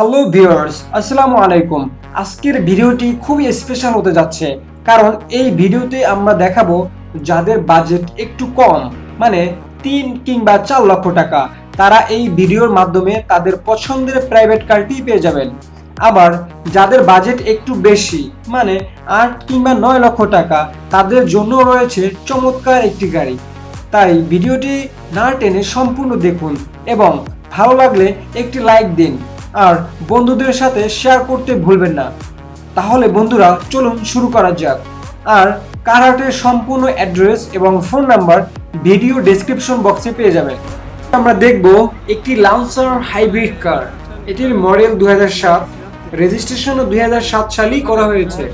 Hello viewers আসসালামু আলাইকুম। আজকের ভিডিওটি খুবই স্পেশাল হতে যাচ্ছে, কারণ এই ভিডিওতে আমরা দেখাবো যাদের বাজেট একটু কম মানে তিন কিংবা চার লক্ষ টাকা। তারা এই ভিডিওর মাধ্যমে তাদের পছন্দের প্রাইভেট কারটি পেয়ে যাবেন। আবার যাদের বাজেট একটু বেশি মানে আট কিংবা নয় লক্ষ টাকা, তাদের জন্য রয়েছে চমৎকার একটি গাড়ি। তাই ভিডিওটি না টেনে সম্পূর্ণ দেখুন এবং ভালো লাগলে একটি লাইক দিন। আর বন্ধুদের সাথে শেয়ার করতে ভুলবেন না। তাহলে বন্ধুরা, চলুন শুরু করা যাক। আর কারহাটের সম্পূর্ণ অ্যাড্রেস এবং ফোন নাম্বার ভিডিও ডেসক্রিপশন বক্সে পেয়ে যাবেন। আমরা দেখব একটি লান্সার হাইব্রিড কার এটির মডেল দু সাত রেজিস্ট্রেশনও দুই সাত সালেই করা হয়েছে।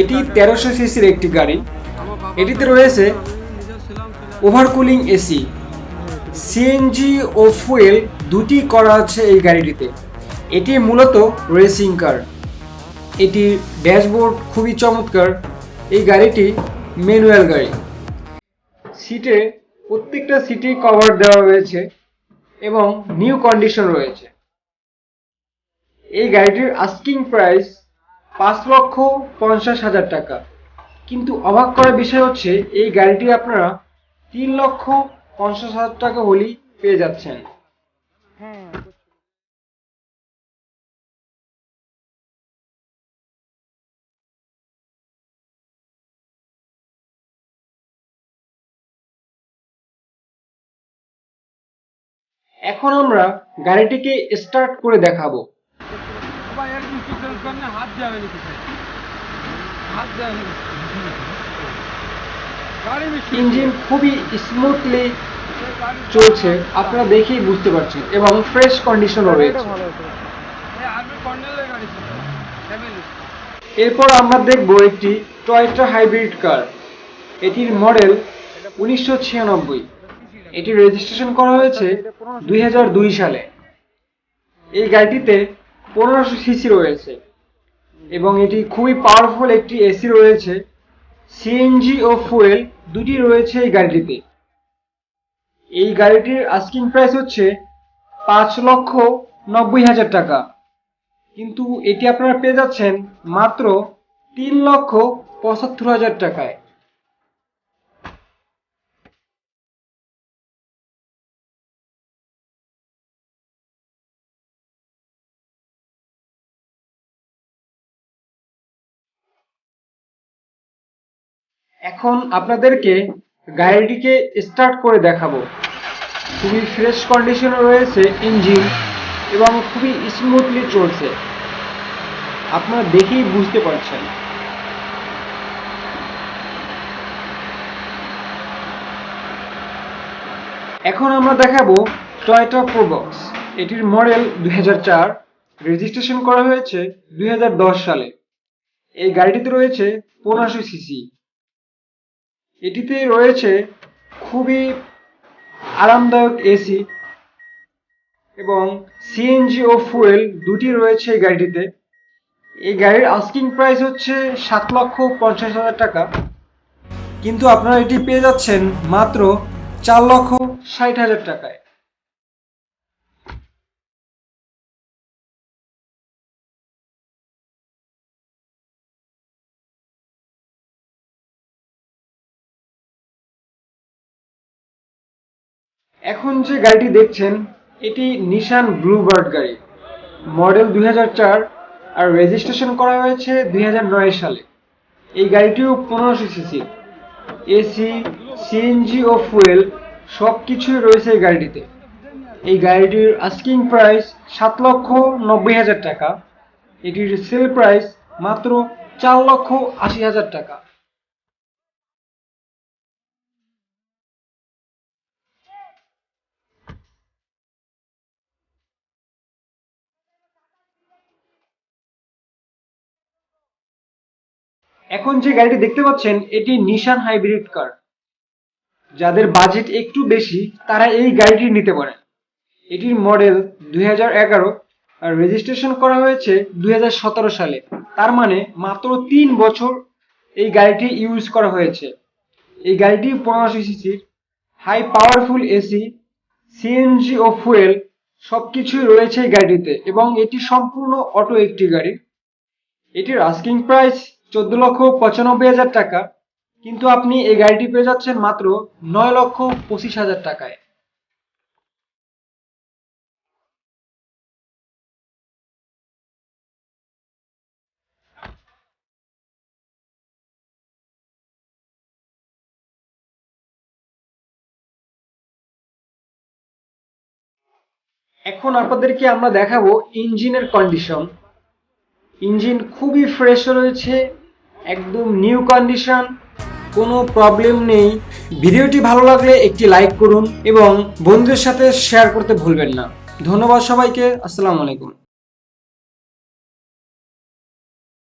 এটি তেরোশো সিসির একটি গাড়ি। এটিতে রয়েছে ওভারকুলিং এসি সিএনজি ও ফুয়েল দুটি করা আছে এই গাড়িটিতে। এটি মূলত রেসিং কার এটির ড্যাশবোর্ড খুবই চমৎকার। এই গাড়িটি ম্যানুয়াল গাড়ি। সিটে প্রত্যেকটা সিটে কভার দেওয়া রয়েছে এবং নিউ কন্ডিশন রয়েছে। এই গাড়িটির আস্কিং প্রাইস পাঁচ লক্ষ পঞ্চাশ হাজার টাকা। কিন্তু অবাক করার বিষয় হচ্ছে, এই গাড়িটি আপনারা তিন লক্ষ পঞ্চাশ হাজার টাকা হলেই পেয়ে যাচ্ছেন। এখন আমরা গাড়িটিকে স্টার্ট করে দেখাবো। ইঞ্জিন খুবই স্মুথলি চলছে, আপনারা দেখেই বুঝতে পারছেন, এবং ফ্রেশ কন্ডিশনও রয়েছে। এরপর আমরা দেখব একটি টয়টা হাইব্রিড কার এটির মডেল উনিশশো ছিয়ানব্বই। এটি রেজিস্ট্রেশন করা হয়েছে দুই হাজার দুই সালে। এই গাড়িটিতে পনেরোশো সিসি রয়েছে এবং এটি খুবই পাওয়ারফুল একটি এসি রয়েছে। সিএনজি ও ফুয়েল দুটি রয়েছে এই গাড়িটিতে। এই গাড়িটির আস্কিং প্রাইস হচ্ছে পাঁচ লক্ষ নব্বই হাজার টাকা। কিন্তু এটি আপনারা পেয়ে যাচ্ছেন মাত্র তিন লক্ষ পঁচাত্তর হাজার টাকায়। এখন আপনাদেরকে গাড়িটিকে স্টার্ট করে দেখাবো। খুবই ফ্রেশ কন্ডিশনে রয়েছে ইঞ্জিন এবং খুবই স্মুথলি চলছে। আপনারা দেখেই বুঝতে পারছেন। এখন আমরা দেখাবো টয়োটা প্রোবক্স এটির মডেল দুই হাজার চার। রেজিস্ট্রেশন করা হয়েছে দুই হাজার দশ সালে। এই গাড়িটিতে রয়েছে পনেরোশো সিসি এটিতে রয়েছে খুবই আরামদায়ক এসি এবং সিএনজি ও ফুয়েল দুটি রয়েছে এই গাড়িটিতে। এই গাড়ির আস্কিং প্রাইস হচ্ছে সাত লক্ষ পঞ্চাশ হাজার টাকা। কিন্তু আপনারা এটি পেয়ে যাচ্ছেন মাত্র চার লক্ষ ষাট হাজার টাকায়। এখন যে গাড়িটি দেখছেন, এটি নিশান ব্লুবার্ড গাড়ি। মডেল দুই হাজার চার আর রেজিস্ট্রেশন করা হয়েছে দুই হাজার নয় সালে। এই গাড়িটিও পনেরোশো সিসি। এসি, সিএনজি ও ফুয়েল সব কিছুই রয়েছে এই গাড়িটিতে। এই গাড়িটির আস্কিং প্রাইস সাত লক্ষ নব্বই হাজার টাকা। এটির সেল প্রাইস মাত্র চার লক্ষ আশি হাজার টাকা। এখন যে গাড়িটি দেখতে পাচ্ছেন, এটি নিশান হাইব্রিড কার যাদের বাজেট একটু বেশি, তারা এই গাড়িটি নিতে পারেন। এটির মডেল দুই হাজার এগারো, আর রেজিস্ট্রেশন করা হয়েছে দুই হাজার সতেরো সালে। তার মানে মাত্র তিন বছর এই গাড়িটি ইউজ করা হয়েছে। এই গাড়িটি পনেরোশো সিসির হাই পাওয়ারফুল এসি সিএনজি ও ফুয়েল সবকিছুই রয়েছে এই গাড়িটিতে এবং এটি সম্পূর্ণ অটো একটি গাড়ি। এটির আস্কিং প্রাইস চোদ্দ লক্ষ পঁচানব্বই হাজার টাকা, কিন্তু আপনি এই গাড়িটি পেয়ে যাচ্ছেন মাত্র নয় লক্ষ পঁচিশ হাজার টাকায়। এখন আপনাদেরকে আমরা দেখাবো ইঞ্জিনের কন্ডিশন। ইঞ্জিন খুবই ফ্রেশ রয়েছে একদম নিউ কন্ডিশন কোনো প্রবলেম নেই। ভিডিওটি ভালো লাগলে একটি লাইক করুন এবং বন্ধুদের সাথে শেয়ার করতে ভুলবেন না। ধন্যবাদ সবাইকে, আসসালামু আলাইকুম।